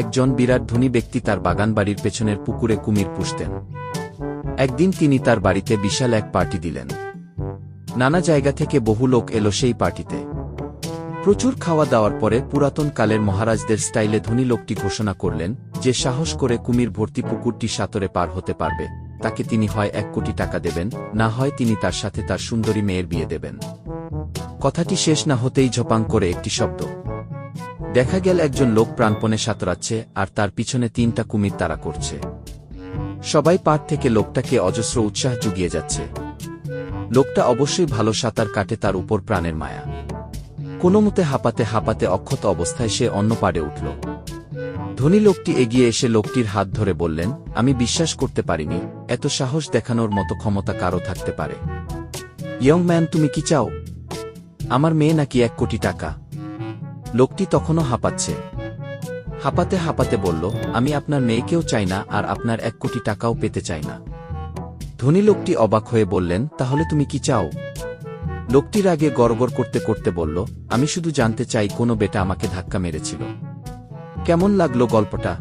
একজন বিরাট ধনী ব্যক্তি তার বাগানবাড়ির পেছনের পুকুরে কুমির পুষতেন। একদিন তিনি তার বাড়িতে বিশাল এক পার্টি দিলেন। নানা জায়গা থেকে বহু লোক এলো সেই পার্টিতে। প্রচুর খাওয়া দাওয়ার পরে পুরাতন কালের মহারাজদের স্টাইলে ধনী লোকটি ঘোষণা করলেন যে সাহস করে কুমির ভর্তি পুকুরটি সাঁতরে পার হতে পারবে, তাকে তিনি হয় এক কোটি টাকা দেবেন, না হয় তিনি তার সাথে তার সুন্দরী মেয়ের বিয়ে দেবেন। কথাটি শেষ না হতেই ঝপাং করে একটি শব্দ। দেখা গেল একজন লোক প্রাণপণে সাঁতরাচ্ছে, আর তার পিছনে তিনটা কুমির তারা করছে। সবাই পার থেকে লোকটাকে অজস্র উৎসাহ জুগিয়ে যাচ্ছে। লোকটা অবশ্যই ভালো সাঁতার কাটে তার উপর প্রাণের মায়া। কোনোমতে হাঁপাতে হাঁপাতে অক্ষত অবস্থায় সে অন্য পাড়ে উঠল। ধনী লোকটি এগিয়ে এসে লোকটির হাত ধরে বললেন, আমি বিশ্বাস করতে পারিনি, এত সাহস দেখানোর মতো ক্ষমতা কারও থাকতে পারে। ইয়ং ম্যান, তুমি কি চাও? আমার মেয়ে নাকি এক কোটি টাকা। লোকটি তখনও হাঁপাচ্ছে। হাঁপাতে হাঁপাতে বলল, আমি আপনার মেয়েকেও চাই না আর আপনার এক কোটি টাকাও পেতে চাই না। ধনী লোকটি অবাক হয়ে বললেন, তাহলে তুমি কি চাও? লোকটির আগে গড়গড় করতে করতে বলল, আমি শুধু জানতে চাই কোনো বেটা আমাকে ধাক্কা মেরেছিল। কেমন লাগল গল্পটা?